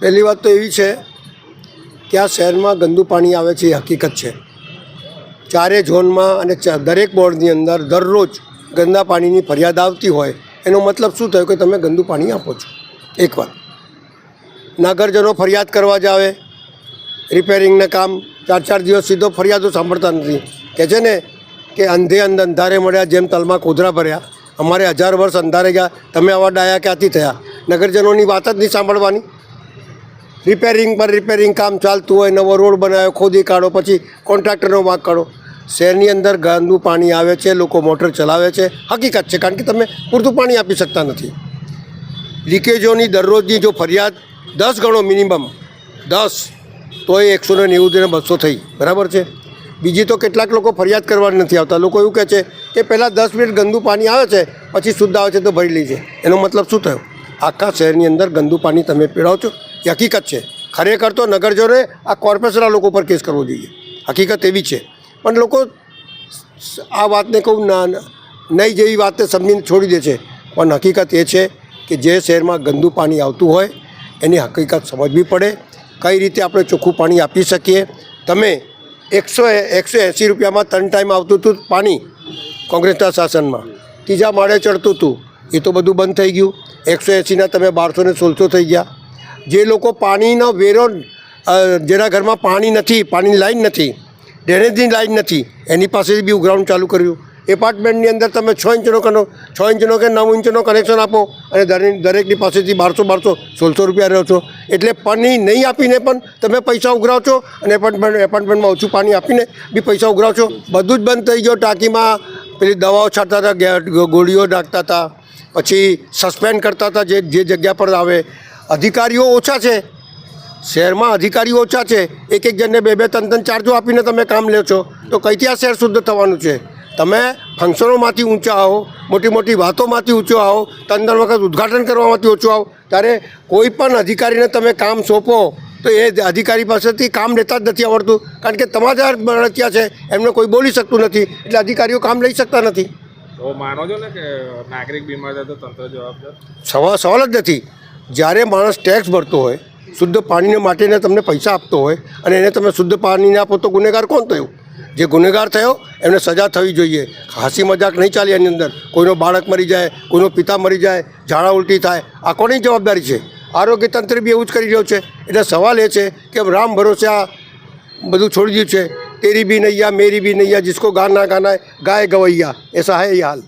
પહેલી વાત તો એવી છે કે આ શહેરમાં ગંદુ પાણી આવે છે એ હકીકત છે. ચારે ઝોનમાં અને દરેક બોર્ડની અંદર દરરોજ ગંદા પાણીની ફરિયાદ આવતી હોય, એનો મતલબ શું થયો કે તમે ગંદુ પાણી આપો છો? એક વાત. નાગરજનો ફરિયાદ કરવા જ આવે રિપેરિંગને કામ, ચાર ચાર દિવસ સીધો ફરિયાદો સાંભળતા નથી. કે છે ને કે અંધે અંધ અંધારે મળ્યા, જેમ તલમાં કોધરા ભર્યા. અમારે હજાર વર્ષ અંધારે ગયા, તમે આવા ડાયા ક્યાંથી થયા? નગરજનોની વાત જ નહીં સાંભળવાની. રિપેરિંગ પર રિપેરિંગ કામ ચાલતું હોય, નવો રોડ બનાવ્યો, ખોદી કાઢો, પછી કોન્ટ્રાક્ટરનો વાંક કાઢો. શહેરની અંદર ગંદુ પાણી આવે છે, લોકો મોટર ચલાવે છે. હકીકત છે, કારણ કે તમે પૂરતું પાણી આપી શકતા નથી. લીકેજોની દરરોજની જો ફરિયાદ દસ ગણો મિનિમમ દસ, તો એ એકસો ને નેવું બસો થઈ. બરાબર છે? બીજી તો કેટલાક લોકો ફરિયાદ કરવા નથી આવતા. લોકો એવું કહે છે કે પહેલાં દસ મિનિટ ગંદુ પાણી આવે છે, પછી શુદ્ધ આવે છે, તો ભરી લે છે એનો મતલબ શું થયો? આખા શહેરની અંદર ગંદુ પાણી તમે પીડાવો છો? એ હકીકત છે. ખરેખર તો નગરજનોએ આ કોર્પોરેશનના લોકો પર કેસ કરવો જોઈએ. હકીકત એવી છે. પણ લોકો આ વાતને કહું ના, નહીં જેવી વાતને સમજીને છોડી દે છે. પણ હકીકત એ છે કે જે શહેરમાં ગંદુ પાણી આવતું હોય, એની હકીકત સમજવી પડે. કઈ રીતે આપણે ચોખ્ખું પાણી આપી શકીએ? તમે એકસો એકસો એંસી રૂપિયામાં ત્રણ ટાઈમ આવતું હતું પાણી કોંગ્રેસના શાસનમાં. ત્રીજા માળે ચડતું હતું. એ તો બધું બંધ થઈ ગયું. એકસો એંસીના તમે બારસો ને સોળસો થઈ ગયા. જે લોકો પાણીનો વેરો જેના ઘરમાં પાણી નથી, પાણીની લાઈન નથી, ડ્રેનેજની લાઈન નથી, એની પાસેથી બી ઉઘરાણું ચાલુ કર્યું. એપાર્ટમેન્ટની અંદર તમે છ ઇંચનો કનો છ ઇંચનો કે નવ ઇંચનો કનેક્શન આપો અને દરેક, દરેકની પાસેથી બારસો બારસો, સોળસો રૂપિયા રહ્યો છો. એટલે પાણી નહીં આપીને પણ તમે પૈસા ઉઘરાવ છો અને એપાર્ટમેન્ટ, એપાર્ટમેન્ટમાં ઓછું પાણી આપીને બી પૈસા ઉઘરાવ છો બધું જ બંધ થઈ ગયું. ટાંકીમાં પેલી દવાઓ છાંટતા હતા ગોળીઓ નાખતા હતા. પછી સસ્પેન્ડ કરતા હતા જે જે જગ્યા પર આવે. અધિકારીઓ ઓછા છે. શહેરમાં અધિકારીઓ ઓછા છે. એક એક જણને બે બે ત્રણ ત્રણ ચાર્જો આપીને તમે કામ લે છો. તો કઈથી આ શહેર શુદ્ધ થવાનું છે? તમે ફંક્શનોમાંથી ઊંચા આવો મોટી મોટી વાતોમાંથી ઊંચો આવો ત્રણ વખત ઉદ્ઘાટન કરવામાંથી ઓછો આવો. ત્યારે કોઈ પણ અધિકારીને તમે કામ સોંપો તો એ અધિકારી પાસેથી કામ લેતા જ નથી આવડતું. કારણ કે તમારા મળતિયા છે એમને કોઈ બોલી શકતું નથી. એટલે અધિકારીઓ કામ લઈ શકતા નથી. માનો છો ને કે નાગરિક બીમાર તંત્ર જવાબદાર? સવાલ સવાલ જ નથી. જ્યારે માણસ ટેક્સ ભરતો હોય, શુદ્ધ પાણીને માટેને તમને પૈસા આપતો હોય અને એને તમે શુદ્ધ પાણીને આપો તો ગુનેગાર કોણ થયો? જે ગુનેગાર થયો, એમને સજા થવી જોઈએ. હાંસી મજાક નહીં ચાલે એની અંદર. કોઈનો બાળક મરી જાય, કોઈનો પિતા મરી જાય, ઝાડા ઉલટી થાય. આ કોની જવાબદારી છે? આરોગ્ય તંત્ર બી એવું જ કરી રહ્યું છે. એટલે સવાલ એ છે કે રામ ભરોસા બધું છોડી દીધું છે. તેરી બી નૈયા, મેરી બી નૈયા, જિસકો ગાના ગાના ગાય ગવૈયા. એસા હૈ હાલ.